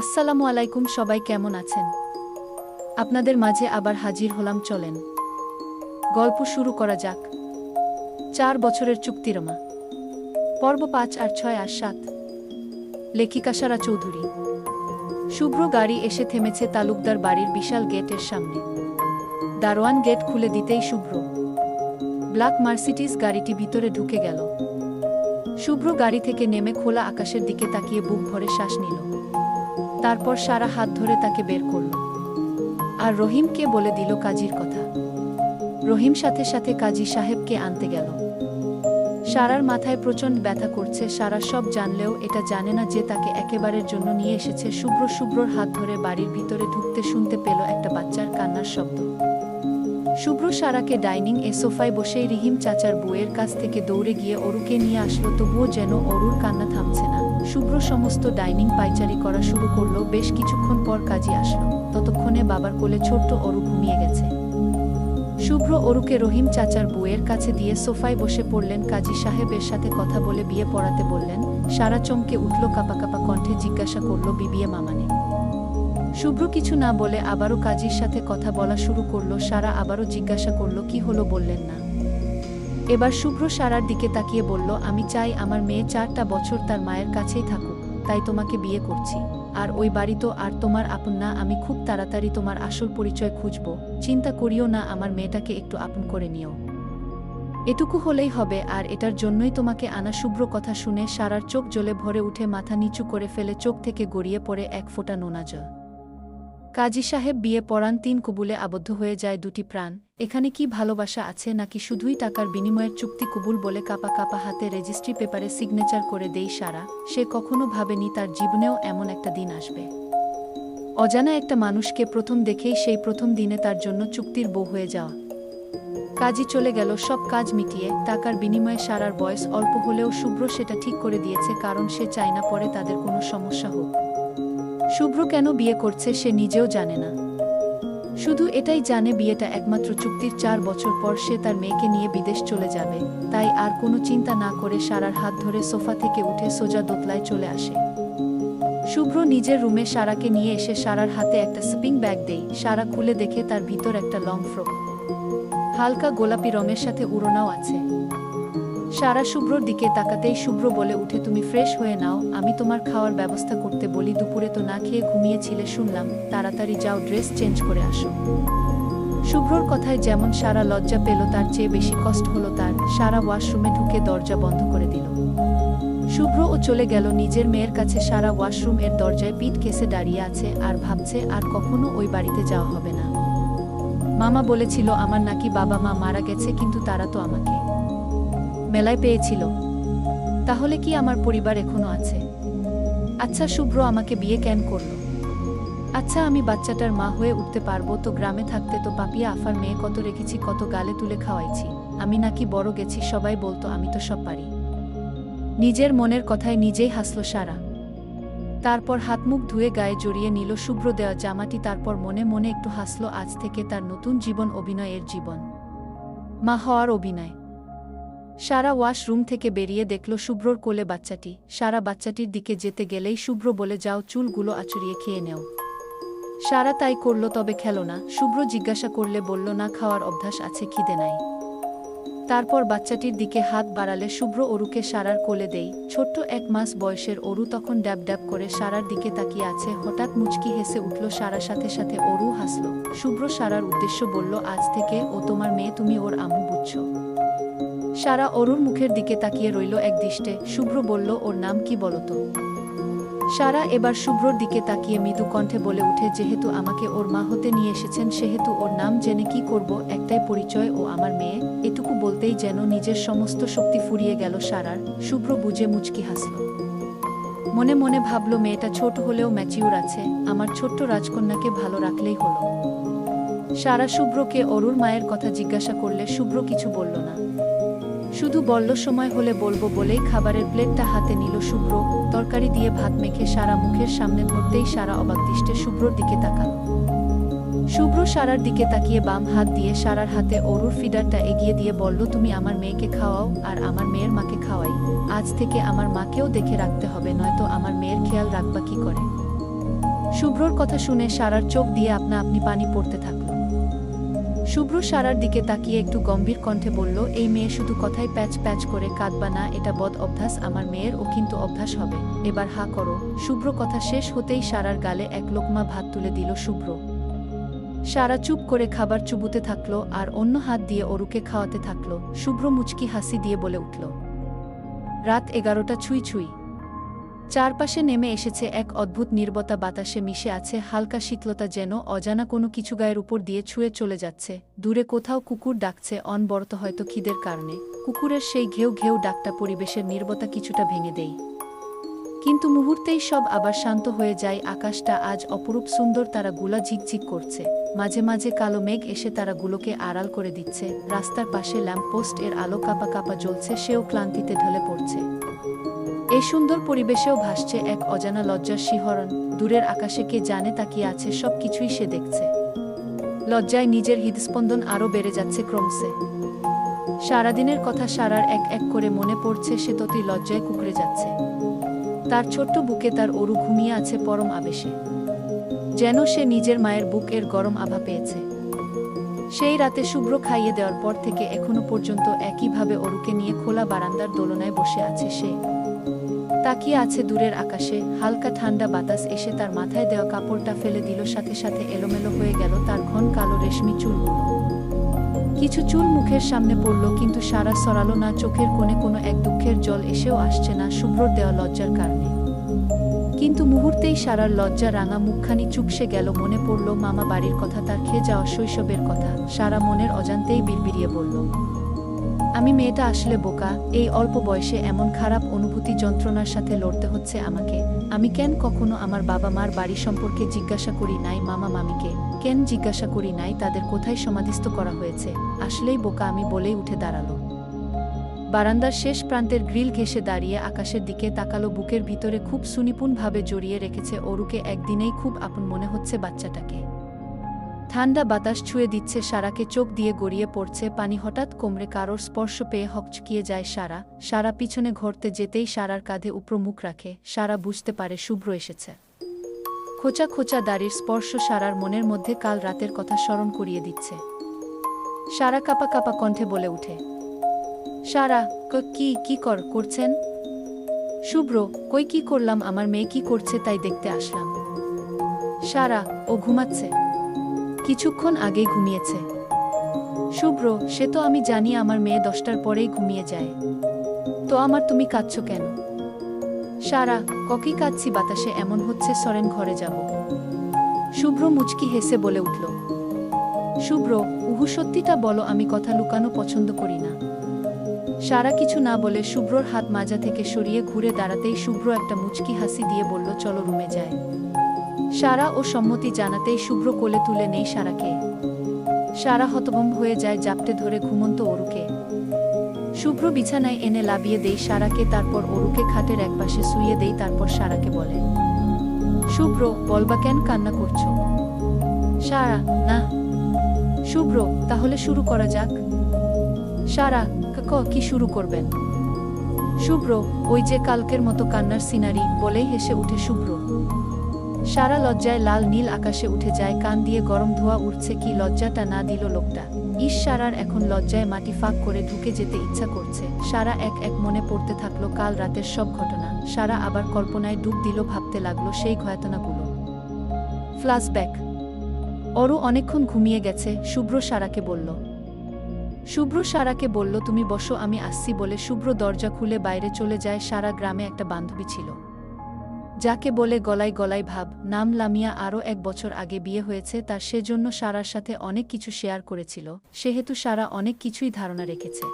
আসসালামু আলাইকুম, সবাই কেমন আছেন? আপনাদের মাঝে আবার হাজির হলাম, চলেন। গল্প শুরু করা যাক। চার বছরের চুক্তিরমা পর্ব পাঁচ আর ছয় আর সাত। লেখিকা সারা চৌধুরী। শুভ্র গাড়ি এসে থেমেছে তালুকদার বাড়ির বিশাল গেটের সামনে। দারোয়ান গেট খুলে দিতেই শুভ্র। ব্ল্যাক মার্সিডিস গাড়িটি ভিতরে ঢুকে গেল। শুভ্র গাড়ি থেকে নেমে খোলা আকাশের দিকে তাকিয়ে বুক ভরে শ্বাস নিল। তারপর সারা হাত ধরে তাকে বের করল। আর রহিমকে বলে দিল কাজীর কথা। রহিম সাথে সাথে কাজী সাহেবকে আনতে গেল। সারার মাথায় প্রচণ্ড ব্যথা করছে। সারা সব জানলেও এটা জানে না যে তাকে একেবারের জন্য নিয়ে এসেছে শুভ্র শুভ্রর হাত ধরে বাড়ির ভিতরে ঢুকতে শুনতে পেল একটা বাচ্চার কান্নার শব্দ। শুভ্র সারাকে ডাইনিং এ সোফায় বসেই রিহিম চাচার বউয়ের কাছ থেকে দৌড়ে গিয়ে অরুকে নিয়ে আসলো, তবুও যেন অরুর কান্না থামছে না। শুভ্র সমস্ত ডাইনিং পাইচারি করা শুরু করল, বেশ কিছুক্ষণ পর কাজে আসলো। ততক্ষণে বাবার কোলে ছোট্ট অরু ঘুমিয়ে গেছে। শুভ্র অরুকে রহিম চাচার বউয়ের কাছে দিয়ে সোফায় বসে পড়লেন। কাজী সাহেবের সাথে কথা বলে বিয়ে পড়াতে বললেন। সারা চমকে উঠল কাপা কাপা কণ্ঠে জিজ্ঞাসা করল বিবিয়ে মামানে। শুভ্র কিছু না বলে আবারও কাজীর সাথে কথা বলা শুরু করল। সারা আবারও জিজ্ঞাসা করল, কি হলো? বললেন না। এবার শুভ্র সারার দিকে তাকিয়ে বলল, আমি চাই আমার মেয়ে চারটা বছর তার মায়ের কাছেই থাকুক, তাই তোমাকে বিয়ে করছি। আর ওই বাড়ি তো আর তোমার আপন না, আমি খুব তাড়াতাড়ি তোমার আসল পরিচয় খুঁজব। চিন্তা করিও না, আমার মেয়েটাকে একটু আপন করে নিও। এটুকু হলেই হবে, আর এটার জন্যই তোমাকে আনা শুভ্র কথা শুনে সারার চোখ জ্বলে ভরে উঠে মাথা নিচু করে ফেলে চোখ থেকে গড়িয়ে পড়ে এক ফোঁটা নোনা জল। কাজী সাহেব বিয়ে পড়ান তিন কবুলে আবদ্ধ হয়ে যায় দুটি প্রাণ। এখানে কি ভালোবাসা আছে নাকি শুধুই টাকার বিনিময়ের চুক্তি কবুল বলে কাপা কাপা হাতে রেজিস্ট্রি পেপারে সিগনেচার করে দেই সারা? সে কখনো ভাবেনি তার জীবনেও এমন একটা দিন আসবে। অজানা একটা মানুষকে প্রথম দেখেই সেই প্রথম দিনে তার জন্য চুক্তির বউ হয়ে যাওয়া। কাজী চলে গেল, সব কাজ মিটিয়ে টাকার বিনিময়ে সারার বয়স অল্প হলেও শুভ্র সেটা ঠিক করে দিয়েছে কারণ সে চায় না পরে তাদের কোনো সমস্যা হোক। শুভ্র কেন বিয়ে করছে সে নিজেও জানে না। শুধু এটাই জানে বিয়েটা একমাত্র চুক্তির চার বছর পর সে তার মেয়েকে নিয়ে বিদেশ চলে যাবে, তাই আর কোনো চিন্তা না করে সারার হাত ধরে সোফা থেকে উঠে সোজা দোতলায় চলে আসে। শুভ্র নিজের রুমে সারাকে নিয়ে এসে সারার হাতে একটা স্পিং ব্যাগ দেই সারা খুলে দেখে তার ভিতর একটা লং ফ্রক। হালকা গোলাপি রঙের সাথে উড়োনাও আছে। সারা শুভ্রর দিকে তাকাতেই শুভ্র বলে উঠে, তুমি ফ্রেশ হয়ে নাও, আমি তোমার খাওয়ার ব্যবস্থা করতে বলি। দুপুরে তো না খেয়ে ঘুমিয়েছিলে, শুনলাম। তাড়াতাড়ি যাও, ড্রেস চেঞ্জ করে আসো। শুভ্রর কথায় যেমন সারা লজ্জা পেল, তার চেয়ে বেশি কষ্ট হলো তার। সারা ওয়াশরুমে ঢুকে দরজা বন্ধ করে দিল। শুভ্র ও চলে গেল। নিজের মেয়ের কাছে সারা ওয়াশরুম এর দরজায় পিঠ কেসে দাঁড়িয়ে আছে আর ভাবছে, আর কখনো ওই বাড়িতে যাওয়া হবে না। মামা বলেছিল, আমার নাকি বাবা মা মারা গেছে, কিন্তু তারা তো আমাকে। মেলায় পেয়েছিল। তাহলে কি আমার পরিবার এখনও আছে? আচ্ছা শুভ্র আমাকে বিয়ে কেন করল? আচ্ছা আমি বাচ্চাটার মা হয়ে উঠতে পারব, তো গ্রামে থাকতে তো পাপিয়া আফার মেয়ে কত রেখেছি, কত গালে তুলে খাওয়াইছি। আমি নাকি বড় গেছি, সবাই বলতো আমি তো সব পারি। নিজের মনের কথায় নিজেই হাসল সারা। তারপর হাত মুখ ধুয়ে গায়ে জড়িয়ে নিল শুভ্র দেওয়া জামাটি, তারপর মনে মনে একটু হাসল আজ থেকে তার নতুন জীবন অভিনয়ের জীবন। মা হওয়ার অভিনয়। সারা ওয়াশরুম থেকে বেরিয়ে দেখল শুভ্রর কোলে বাচ্চাটি। সারা বাচ্চাটির দিকে যেতে গেলেই শুভ্র বলে, যাও, চুলগুলো আচুরিয়ে খেয়ে নেও। সারা তাই করল, তবে খেল না। শুভ্র জিজ্ঞাসা করলে বলল, না খাওয়ার অভ্যাস আছে, খিদে নাই। তারপর বাচ্চাটির দিকে হাত বাড়ালে শুভ্র অরুকে সারার কোলে দেই। ছোট্ট এক মাস বয়সের অরু তখন ড্যাব ড্যাব করে সারার দিকে তাকিয়ে আছে। হঠাৎ মুচকি হেসে উঠল সারার সাথে সাথে অরু হাসল। শুভ্র সারার উদ্দেশ্য বলল, আজ থেকে ও তোমার মেয়ে, তুমি ওর আম্মু বুঝছ। সারা অরুর মুখের দিকে তাকিয়ে রইল এক দৃষ্টে। শুভ্র বলল, ওর নাম কি বলতো সারা এবার শুভ্রর দিকে তাকিয়ে মৃদু কণ্ঠে বলে উঠে যেহেতু আমাকে ওর মা হতে নিয়ে এসেছেন, সেহেতু ওর নাম জেনে কি করব? একটাই পরিচয়, ও আমার মেয়ে। এটুকু বলতেই যেন নিজের সমস্ত শক্তি ফুরিয়ে গেল সারার। শুভ্র বুঝে মুচকি হাসল। মনে মনে ভাবল, মেয়েটা ছোট হলেও ম্যাচিউর আছে। আমার ছোট্ট রাজকন্যাকে ভালো রাখলেই হলো। সারা শুভ্রকে অরুর মায়ের কথা জিজ্ঞাসা করলে শুভ্র কিছু বলল না। শুধু বলল সময় হলে বলব বলেই খাবারের প্লেটটা হাতে নিল শুভ্র। তরকারি দিয়ে ভাত মেখে সারা মুখের সামনে ধরতেই সারা অবাক দৃষ্টে শুভ্রর দিকে তাকাল। শুভ্র সারার দিকে তাকিয়ে বাম হাত দিয়ে সারার হাতে অরুর ফিডারটা এগিয়ে দিয়ে বলল, তুমি আমার মেয়েকে খাওয়াও আর আমার মেয়ের মাকে খাওয়াই। আজ থেকে আমার মাকেও দেখে রাখতে হবে, নয়তো আমার মেয়ের খেয়াল রাখবা কি করে? শুভ্রর কথা শুনে সারার চোখ দিয়ে আপনা আপনি পানি পড়তে থাকল। শুভ্র সারার দিকে তাকিয়ে একটু গম্ভীর কণ্ঠে বলল, এই মেয়ে শুধু কথায় প্যাচ প্যাচ করে কাঁদবা না, এটা বদ অভ্যাস, আমার মেয়ের ও কিন্তু অভ্যাস হবে। এবার হা করো, শুভ্র কথা শেষ হতেই সারার গালে এক লোকমা ভাত তুলে দিল শুভ্র। সারা চুপ করে খাবার চুবুতে থাকল আর অন্য হাত দিয়ে অরুকে খাওয়াতে থাকল। শুভ্র মুচকি হাসি দিয়ে বলে উঠল, রাত এগারোটা ছুঁই ছুঁই। চারপাশে নেমে এসেছে এক অদ্ভুত নির্বতা বাতাসে মিশে আছে হালকা শীতলতা যেন অজানা কোনো কিছু গায়ের উপর দিয়ে ছুঁয়ে চলে যাচ্ছে। দূরে কোথাও কুকুর ডাকছে, অনবরত হয়তো খিদের কারণে। কুকুরের সেই ঘেউ ঘেউ ডাকটা পরিবেশের নির্বতা কিছুটা ভেঙে দেয়। কিন্তু মুহূর্তেই সব আবার শান্ত হয়ে যায়, আকাশটা আজ অপরূপ সুন্দর, তারা তারাগুলা ঝিকঝিক করছে। মাঝে মাঝে কালো মেঘ এসে তারাগুলোকে আড়াল করে দিচ্ছে। রাস্তার পাশে ল্যাম্পপোস্ট এর আলো কাপা কাপা জ্বলছে, সেও ক্লান্তিতে ঢলে পড়ছে। এই সুন্দর পরিবেশেও ভাসছে এক অজানা লজ্জার শিহরণ। দূরের আকাশে কে জানে তাকিয়ে আছে সব কিছুই সে দেখছে। লজ্জায় নিজের হৃদস্পন্দন আরও বেড়ে যাচ্ছে ক্রমশে। সারাদিনের কথা সারার এক এক করে মনে পড়ছে, সে ততই লজ্জায় কুকড়ে যাচ্ছে। তার ছোট্ট বুকে তার অরু ঘুমিয়ে আছে পরম আবেশে। যেন সে নিজের মায়ের বুক এর গরম আভা পেয়েছে। সেই রাতে শুভ্র খাইয়ে দেওয়ার পর থেকে এখনও পর্যন্ত একইভাবে অরুকে নিয়ে খোলা বারান্দার দোলনায় বসে আছে সে। তাকিয়ে আছে দূরের আকাশে, হালকা ঠান্ডা বাতাস এসে তার মাথায় দেওয়া কাপড়টা ফেলে দিল, সাথে সাথে এলোমেলো হয়ে গেল তার ঘন কালো রেশমি চুলগুলো। কিছু চুল মুখের সামনে পড়ল, কিন্তু সারা সরালো না, চোখের কোণে কোনো এক দুঃখের জল এসেও আসছে না শুভ্রর দেওয়া লজ্জার কারণে। কিন্তু মুহূর্তেই সারার লজ্জা রাঙা মুখখানি চুপসে গেল, মনে পড়ল মামা বাড়ির কথা, তার খেয়ে যাওয়া শৈশবের কথা। সারা মনের অজান্তেই বিড়বিড়িয়ে বলল আমি মেয়েটা আসলে বোকা, এই অল্প বয়সে এমন খারাপ অনুভূতি যন্ত্রণার সাথে লড়তে হচ্ছে আমাকে। আমি কেন কখনো আমার বাবা মার বাড়ি সম্পর্কে জিজ্ঞাসা করি নাই, মামা মামিকে? কেন জিজ্ঞাসা করি নাই, তাদের কোথায় সমাধিস্থ করা হয়েছে? আসলেই বোকা আমি বলেই উঠে দাঁড়াল। বারান্দার শেষ প্রান্তের গ্রিল ঘেঁষে দাঁড়িয়ে আকাশের দিকে তাকালো, বুকের ভিতরে খুব সুনিপুণভাবে জড়িয়ে রেখেছে অরুকে, একদিনেই খুব আপন মনে হচ্ছে বাচ্চাটাকে। ঠান্ডা বাতাস ছুঁয়ে দিচ্ছে সারাকে, চোখ দিয়ে গড়িয়ে পড়ছে পানি। হঠাৎ কোমরে কারোর স্পর্শ পেয়ে হকচকিয়ে যায় সারা। সারা পিছনে ঘরতে যেতেই সারার কাঁধে উপর মুখ রাখে। সারা বুঝতে পারে শুভ্র এসেছে। খোঁচা খোঁচা দাড়ির স্পর্শ সারার মনের মধ্যে কাল রাতের কথা স্মরণ করিয়ে দিচ্ছে। সারা কাপা কাপা কণ্ঠে বলে উঠে সারা ক- কি কর, করছেন? শুভ্র, কই কি করলাম, আমার মেয়ে কি করছে তাই দেখতে আসলাম। সারা, ও ঘুমাচ্ছে। কিছুক্ষণ আগেই ঘুমিয়েছে। শুভ্র, সে তো আমি জানি আমার মেয়ে দশটার পরেই ঘুমিয়ে যায়। তো আমার তুমি কাঁদছ কেন? সারা, ককি কাঁদছি বাতাসে, এমন হচ্ছে সরেন ঘরে যাব। শুভ্র মুচকি হেসে বলে উঠল, শুভ্র, উহু সত্যিটা বলো, আমি কথা লুকানো পছন্দ করি না। সারা কিছু না বলে শুভ্রর হাত মাজা থেকে সরিয়ে ঘুরে দাঁড়াতেই শুভ্র একটা মুচকি হাসি দিয়ে বলল, চলো রুমে যায় সারা ও সম্মতি জানাতেই শুভ্র কোলে তুলে নেই সারাকে। সারা হতভম্ব হয়ে যায় জাপটে ধরে ঘুমন্ত অরুকে। শুভ্র বিছানায় এনে লাবিয়ে দেই সারাকে, তারপর অরুকে খাটের একপাশে শুয়ে দেই, তারপর সারাকে বলে, শুভ্র বলবা কেন কান্না করছ? সারা, না। শুভ্র, তাহলে শুরু করা যাক। সারা ক, কি শুরু করবেন? শুভ্র, ওই যে কালকের মতো কান্নার সিনারি, বলেই হেসে উঠে শুভ্র। সারা লজ্জায় লাল নীল আকাশে উঠে যায়, কান দিয়ে গরম ধোয়া উঠছে কি লজ্জাটা না দিল লোকটা। ঈশ সারার এখন লজ্জায় মাটি ফাঁক করে ঢুকে যেতে ইচ্ছা করছে। সারা এক এক মনে পড়তে থাকল কাল রাতের সব ঘটনা। সারা আবার কল্পনায় ডুব দিল, ভাবতে লাগল সেই ঘটনাগুলো। ফ্ল্যাশব্যাক অরু অনেকক্ষণ ঘুমিয়ে গেছে, শুভ্র সারাকে বলল। শুভ্র সারাকে বলল, তুমি বসো, আমি আসছি বলে শুভ্র দরজা খুলে বাইরে চলে যায়। সারা গ্রামে একটা বান্ধবী ছিল। যাকে বলে গলায় গলায় ভাব, নাম লামিয়া আরও এক বছর আগে বিয়ে হয়েছে তার সেজন্য সারার সাথে অনেক কিছু শেয়ার করেছিল, সেহেতু সারা অনেক কিছুই ধারণা রেখেছে।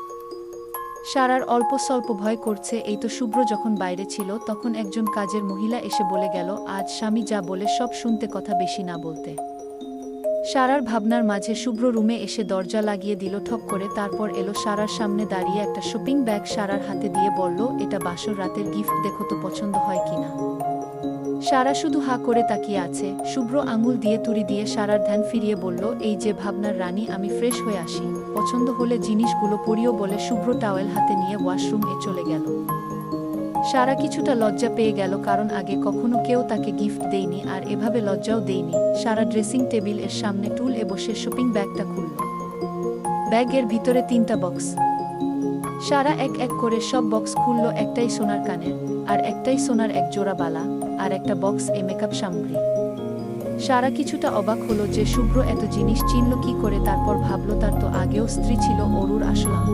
সারার অল্প স্বল্প ভয় করছে, এই তো শুভ্র যখন বাইরে ছিল তখন একজন কাজের মহিলা এসে বলে গেল, আজ স্বামী যা বলে সব শুনতে কথা বেশি না বলতে। সারার ভাবনার মাঝে শুভ্র রুমে এসে দরজা লাগিয়ে দিল, ঠক করে তারপর এলো সারার সামনে দাঁড়িয়ে একটা শপিং ব্যাগ সারার হাতে দিয়ে বলল, এটা বাসর রাতের গিফট, দেখো তো পছন্দ হয় কিনা। সারা শুধু হা করে তাকিয়ে আছে, শুভ্র আঙুল দিয়ে তুড়ি দিয়ে সারার ধ্যান ফিরিয়ে বলল, এই যে ভাবনার রানী, আমি ফ্রেশ হয়ে আসি। পছন্দ হলে জিনিসগুলো পরিও বলে শুভ্র টাওয়েল হাতে নিয়ে ওয়াশরুম এ চলে গেল। সারা কিছুটা লজ্জা পেয়ে গেল, কারণ আগে কখনো কেউ তাকে গিফট দেয়নি, আর এভাবে লজ্জাও দেয়নি। সারা ড্রেসিং টেবিলের সামনে টুল এ বসে শপিং ব্যাগটা খুলল। ব্যাগের ভিতরে তিনটা বক্স। সারা এক এক করে সব বক্স খুলল, একটাই সোনার কানের, আর একটাই সোনার এক জোড়া বালা। আর একটা বক্স এ মেকআপ সামগ্রী। সারা কিছুটা অবাক হলো যে শুভ্র এত জিনিস চিনল কি করে, তারপর ভাবলো তার তো আগেও স্ত্রী ছিল অরুর আসলাম।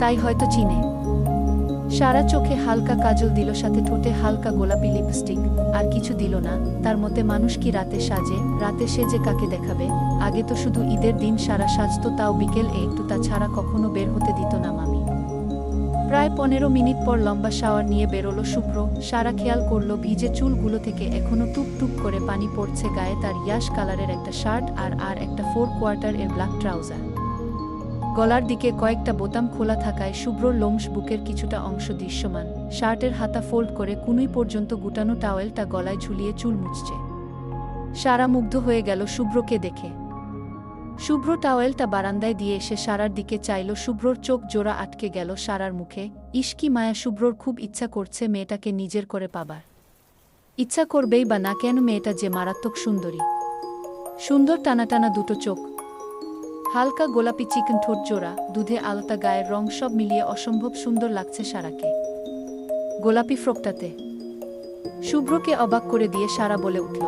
তাই হয়তো চিনে। সারা চোখে হালকা কাজল দিল, সাথে ঠোঁটে হালকা গোলাপি লিপস্টিক আর কিছু দিল না। তার মতে মানুষ কি রাতে সাজে? রাতে সেজে কাকে দেখাবে? আগে তো শুধু ঈদের দিন সারা সাজতো, তাও বিকেল একটু তা ছাড়া কখনো বের হতে দিত না মামি। প্রায় পনেরো মিনিট পর লম্বা শাওয়ার নিয়ে বেরোলো শুভ্র। সারা খেয়াল করল ভিজে চুলগুলো থেকে এখনও টুপ টুপ করে পানি পড়ছে গায়ে তার ইয়াশ কালারের একটা শার্ট আর আর একটা ফোর কোয়ার্টার এর ব্ল্যাক ট্রাউজার। গলার দিকে কয়েকটা বোতাম খোলা থাকায় শুভ্র লোমস বুকের কিছুটা অংশ দৃশ্যমান। শার্টের হাতা ফোল্ড করে কুনুই পর্যন্ত গুটানো টাওয়েলটা গলায় ঝুলিয়ে চুল মুছছে। সারা মুগ্ধ হয়ে গেল শুভ্রকে দেখে। শুভ্র টাওয়েলটা বারান্দায় দিয়ে এসে সারার দিকে চাইল, শুভ্রর চোখ জোড়া আটকে গেল সারার মুখে। ইস্কি মায়া, শুভ্রর খুব ইচ্ছা করছে মেয়েটাকে নিজের করে পাবার। ইচ্ছা করবেই বা না, কেন মেয়েটা যে মারাত্মক সুন্দরী। সুন্দর টানা টানা দুটো চোখ। হালকা গোলাপি চিকেন ঠোঁট জোড়া, দুধে আলতা গায়ের রং সব মিলিয়ে অসম্ভব সুন্দর লাগছে সারাকে। গোলাপি ফ্রকটাতে। শুভ্রকে অবাক করে দিয়ে সারা বলে উঠল,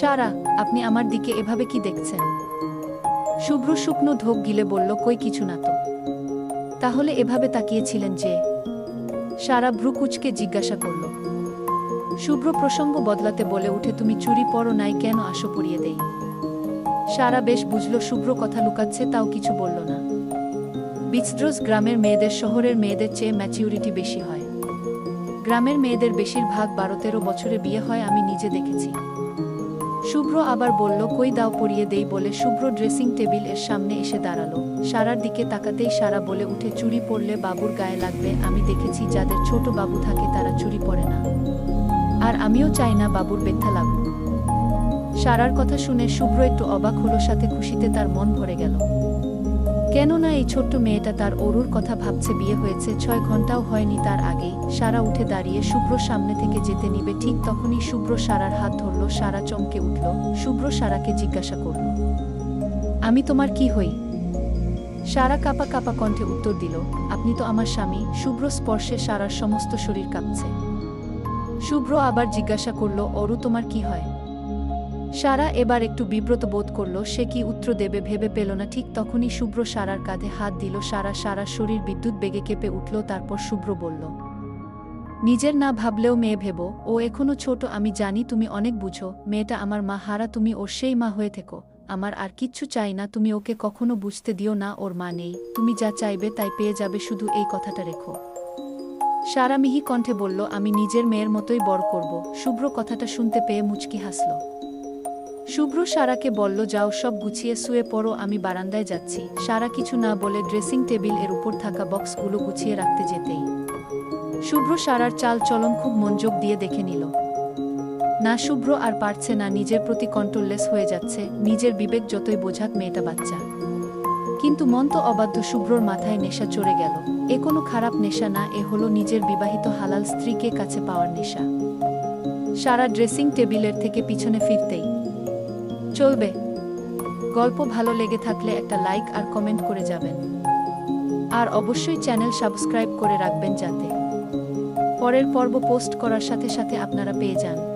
সারা, আপনি আমার দিকে এভাবে কি দেখছেন? শুভ্র শুকনো ধোক গিলে বলল, কই কিছু না তো। তাহলে এভাবে তাকিয়েছিলেন যে সারা ভ্রুকুচকে জিজ্ঞাসা করল, শুভ্র প্রসঙ্গ বদলাতে বলে উঠে তুমি চুরি পরো, নাই কেন আসো পরিয়ে দেই? সারা বেশ বুঝল, শুভ্র কথা লুকাচ্ছে, তাও কিছু বলল না। বিচদ্রোজ গ্রামের মেয়েদের, শহরের মেয়েদের চেয়ে ম্যাচিউরিটি বেশি হয়। গ্রামের মেয়েদের বেশিরভাগ বারো তেরো বছরে বিয়ে হয়, আমি নিজে দেখেছি। শুভ্র আবার বলল, কই দাও পরিয়ে দেই বলে শুভ্র ড্রেসিং টেবিলের সামনে এসে দাঁড়াল। সারার দিকে তাকাতেই সারা বলে উঠে চুরি পড়লে বাবুর গায়ে লাগবে। আমি দেখেছি যাদের ছোট বাবু থাকে তারা চুরি পড়ে না। আর আমিও চাই না বাবুর ব্যথা লাগুক। সারার কথা শুনে শুভ্র একটু অবাক হলো, সাথে খুশিতে তার মন ভরে গেল। কেননা এই ছোট্ট মেয়েটা তার অরুর কথা ভাবছে বিয়ে হয়েছে, ছয় ঘন্টাও হয়নি তার আগেই। সারা উঠে দাঁড়িয়ে শুভ্র সামনে থেকে যেতে নিবে, ঠিক তখনই শুভ্র সারার হাত ধরল, সারা চমকে উঠল। শুভ্র সারাকে জিজ্ঞাসা করল, আমি তোমার কি হই? সারা কাপা কাপা কণ্ঠে উত্তর দিল, আপনি তো আমার স্বামী। শুভ্র স্পর্শে সারার সমস্ত শরীর কাঁপছে। শুভ্র আবার জিজ্ঞাসা করল, অরু, তোমার কি হয়? সারা এবার একটু বিব্রত বোধ করল, সে কি উত্তর দেবে ভেবে পেল না। ঠিক তখনই শুভ্র সারার কাঁধে হাত দিল, সারা সারা শরীর বিদ্যুৎ বেগে কেঁপে উঠল, তারপর শুভ্র বলল, নিজের না ভাবলেও মেয়ে ভেব, ও এখনও ছোট, আমি জানি তুমি অনেক বুঝো, মেয়েটা আমার মা, হারা তুমি ওর সেই মা হয়ে থেকো, আমার আর কিচ্ছু চাই না, তুমি ওকে কখনো বুঝতে দিও না, ওর মা নেই, তুমি যা চাইবে তাই পেয়ে যাবে, শুধু এই কথাটা রেখো। সারা মিহি কণ্ঠে বলল, আমি নিজের মেয়ের মতোই বড় করব। শুভ্র কথাটা শুনতে পেয়ে মুচকি হাসল। শুভ্র সারাকে বলল, যাও, সব গুছিয়ে শুয়ে পড়ো, আমি বারান্দায় যাচ্ছি। সারা কিছু না বলে ড্রেসিং টেবিলের উপর থাকা বক্সগুলো গুছিয়ে রাখতে যেতেই শুভ্র সারার চাল চলন খুব মনোযোগ দিয়ে দেখে নিল। না শুভ্র আর পারছে না, নিজের প্রতি কন্ট্রোললেস হয়ে যাচ্ছে, নিজের বিবেক যতই বোঝাক মেয়েটা বাচ্চা। কিন্তু মন তো অবাধ্য শুভ্রর মাথায় নেশা চড়ে গেল। এ কোনো খারাপ নেশা না, এ হলো নিজের বিবাহিত হালাল স্ত্রীকে কাছে পাওয়ার নেশা। সারা ড্রেসিং টেবিলের থেকে পিছনে ফিরতেই চলবে। গল্প ভালো লেগে থাকলে একটা লাইক আর কমেন্ট করে যাবেন। আর অবশ্যই চ্যানেল সাবস্ক্রাইব করে রাখবেন যাতে। পরের পর্ব পোস্ট করার সাথে সাথে আপনারা পেয়ে যান।